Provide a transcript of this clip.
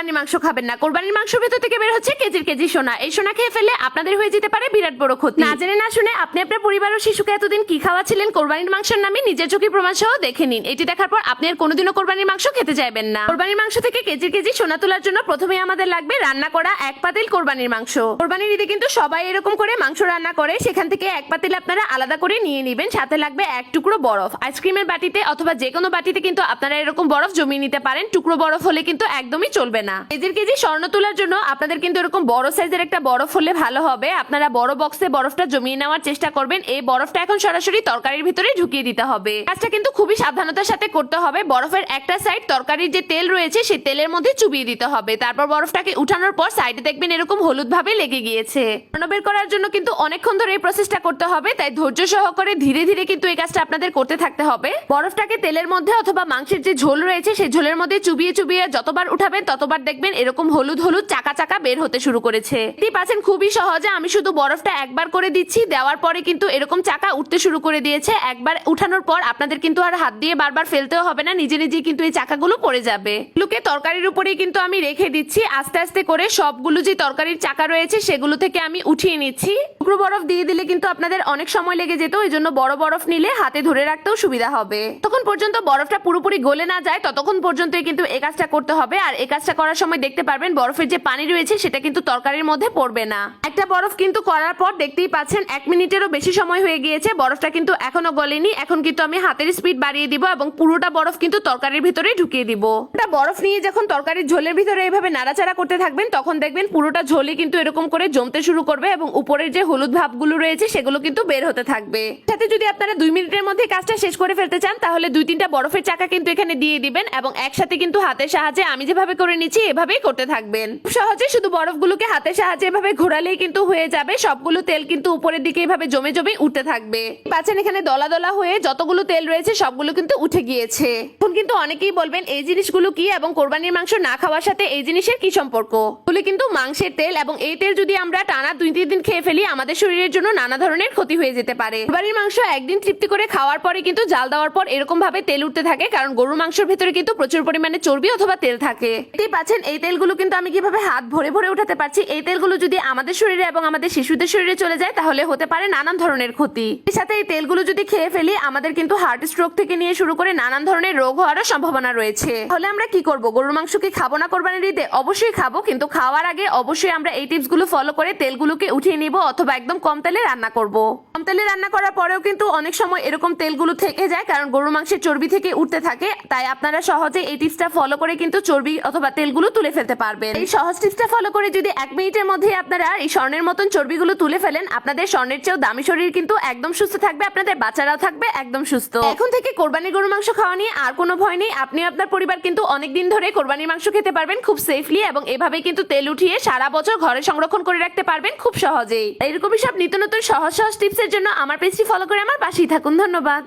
কোরবানির মাংস খাবেন না। কোরবানির মাংস ভেতর থেকে বের হচ্ছে কেজির কেজি সোনা। এই সোনা খেয়ে ফেলে আপনাদের হয়ে যেতে পারে বিরাট বড় ক্ষতি। না জেনে না শুনে আপনি আপনার পরিবার ও শিশুকে এতদিন কি খাওয়াছিলেন কোরবানির মাংসের নামে নিজের চোখে প্রমাণ সহ দেখে নিন। এটি দেখার পর আপনি আর কোনোদিনও কোরবানির মাংস খেতে চাইবেন না। কোরবানির মাংস থেকে কেজির কেজি সোনা তোলার জন্য প্রথমে আমাদের লাগবে রান্না করা এক পাতিল কোরবানির মাংস। কোরবানির ঈদে কিন্তু সবাই এরকম করে মাংস রান্না করে। সেখান থেকে এক পাতিল আপনারা আলাদা করে নিয়ে নেবেন। সাথে লাগবে এক টুকরো বরফ। আইসক্রিমের বাটিতে অথবা যে কোনো বাটিতে কিন্তু আপনারা এরকম বরফ জমিয়ে নিতে পারেন। টুকরো বরফ হলে কিন্তু একদমই চলবে না। কেজির কেজি স্বর্ণ তোলার জন্য আপনাদের কিন্তু এরকম বড় সাইজের একটা বরফ হলে ভালো হবে। আপনারা বড় বক্সে বরফটা জমিয়ে নেওয়ার চেষ্টা করবেন। এই বরফটা এখন সরাসরি তরকারির ভিতরে ঢুকিয়ে দিতে হবে। কাজটা কিন্তু খুবই সাবধানতার সাথে করতে হবে। বরফের একটা সাইড তরকারির যে তেল রয়েছে সেই তেলের মধ্যে চুবিয়ে দিতে হবে। তারপর বরফটাকে উঠানোর পর সাইডে দেখবেন এরকম হলুদ ভাবে লেগে গিয়েছে। স্বর্ণ বের করার জন্য কিন্তু অনেকক্ষণ ধরে এই প্রসেসটা করতে হবে। তাই ধৈর্য সহকারে ধীরে ধীরে কিন্তু এই কাজটা আপনাদের করতে থাকতে হবে। বরফটাকে তেলের মধ্যে অথবা মাংসের যে ঝোল রয়েছে সেই ঝোলের মধ্যে চুবিয়ে চুবিয়ে যতবার উঠাবেন, ততবার দেখবেন এরকম হলুদ হলুদ চাকা চাকা বের হতে শুরু করেছে। দেখতেই পাচ্ছেন খুবই সহজে আমি শুধু বরফটা একবার করে দিচ্ছি, দেওয়ার পরে কিন্তু এরকম চাকা উঠতে শুরু করে দিয়েছে। একবার উঠানোর পর আপনাদের কিন্তু আর হাত দিয়ে বারবার ফেলতেও হবে না, নিজে নিজেই কিন্তু এই চাকাগুলো পড়ে যাবে। লুকে তরকারির উপরেই কিন্তু আমি রেখে দিচ্ছি, আস্তে আস্তে করে সবগুলো যে তরকারির চাকা রয়েছে সেগুলো থেকে আমি উঠিয়ে নিচ্ছি। টুকরো বরফ দিয়ে দিলে কিন্তু আপনাদের অনেক সময় লেগে যেত এই জন্য বড় বরফ নিলে হাতে ধরে রাখতেও সুবিধা হবে। তখন পর্যন্ত বরফটা পুরোপুরি গলে না যায়, ততক্ষণ পর্যন্তই কিন্তু এই কাজটা করতে হবে। আর এই কাজটা করার সময় দেখতে পারবেন বরফের যে পানি রয়েছে, সেটা কিন্তু তরকারির মধ্যে পড়বে না। একটা বরফ কিন্তু করার পর দেখতেই পাচ্ছেন এক মিনিটেরও বেশি সময় হয়ে গিয়েছে, বরফটা কিন্তু এখনও গলেনি। এখন কিন্তু আমি হাতের স্পিড বাড়িয়ে দিব এবং পুরোটা বরফ কিন্তু তরকারির ভিতরে ঢুকিয়ে দিব। ওটা বরফ নিয়ে যখন তরকারির ঝোলের ভিতরে এভাবে নাড়াচাড়া করতে থাকবেন, তখন দেখবেন পুরোটা ঝোলই কিন্তু এরকম করে জমতে শুরু করবে এবং উপরের যে হলুদ ভাবগুলো রয়েছে, সেগুলো কিন্তু বের হতে থাকবে। সাথে যদি আপনারা দুই মিনিটের মধ্যে কাজটা শেষ করে ফেলতে চান, তাহলে দুই তিনটা বরফের চাকা কিন্তু এখানে দিয়ে দিবেন এবং একসাথে কিন্তু হাতের সাহায্যে আমি যেভাবে করে নিচ্ছি, এভাবেই করতে থাকবেন। সহজে শুধু বরফগুলোকে হাতের সাহায্যে এভাবে ঘোরালেই কিন্তু হয়ে যাবে, সবগুলো তেল কিন্তু উপরের দিকে এভাবে জমে জমে উঠতে থাকবে। পাচ্ছেন এখানে দলা দলা হয়ে যতগুলো তেল রয়েছে, সবগুলো কিন্তু উঠে গিয়েছে। এখন কিন্তু অনেকেই বলবেন, এই জিনিসগুলো কি এবং কোরবানির মাংস না খাওয়ার সাথে এই জিনিসের কি সম্পর্ক? কিন্তু মাংসের তেল এবং এই তেল যদি আমরা টানা দুই তিন দিন খেয়ে ফেলি, আমাদের শরীরের জন্য নানা ধরনের ক্ষতি হয়ে যেতে পারে। কোরবানির মাংস একদিন তৃপ্তি করে খাওয়ার পরে কিন্তু জাল দেওয়ার পর এরকম ভাবে তেল উঠতে থাকে, কারণ গরুর মাংসের ভেতরে কিন্তু প্রচুর পরিমাণে চর্বি অথবা তেল থাকে। দেখতেই পাচ্ছেন, এই তেলগুলো কিন্তু আমি কীভাবে হাত ভরে ভরে উঠাতে পারছি? এই তেলগুলো যদি আমাদের শরীরে এবং আমাদের শিশুদের শরীরে চলে যায়, তাহলে হতে পারে নানান ধরনের ক্ষতি। এর সাথে এই তেলগুলো যদি খেয়ে ফেলি, আমাদের কিন্তু হার্ট স্ট্রোক থেকে নিয়ে শুরু করে নানান ধরনের রোগ হওয়ারও সম্ভাবনা রয়েছে। তাহলে আমরা কি করব? গরুর মাংস কি খাব না কোরবানির ঈদে? অবশ্যই খাব, কিন্তু খাওয়ার আগে অবশ্যই আমরা এই টিপসগুলো ফলো করে তেলগুলোকে উঠিয়ে নিব অথবা একদম কম তেলে রান্না করব। কম তেলে রান্না করার পরেও কিন্তু অনেক সময় এরকম তেলগুলো থেকে যায়, কারণ গরুর মাংসের চর্বি থেকে উঠতে থাকে। তাই আপনারা সহজে এই টিপসটা ফলো করে কিন্তু চর্বি অথবা তেলগুলো তুলে ফেলতে পারবেন। এই সহজ টিপসটা ফলো করে যদি এক মিনিটের মধ্যে আপনারা এই স্বর্ণের মতন চর্বিগুলো তুলে ফেলেন, আপনাদের স্বর্ণের চেয়েও দামি শরীর কিন্তু একদম সুস্থ থাকবে, আপনাদের বাচ্চারাও থাকবে একদম সুস্থ। এখন থেকে কোরবানির গরু মাংস খাওয়া নিয়ে আর কোনো ভয় নেই, আপনি আপনার পরিবার কিন্তু অনেক দিন ধরে কোরবানির মাংস খেতে পারবেন খুব সেফলি এবং এভাবে কিন্তু তেল উঠিয়ে সারা বছর ঘরে সংরক্ষণ করে রাখতে পারবেন খুব সহজেই। এরকমই সব নিত্য নতুন সহজ সহজ টিপসের জন্য আমার পেজটি ফলো করে আমার পাশেই থাকুন। ধন্যবাদ।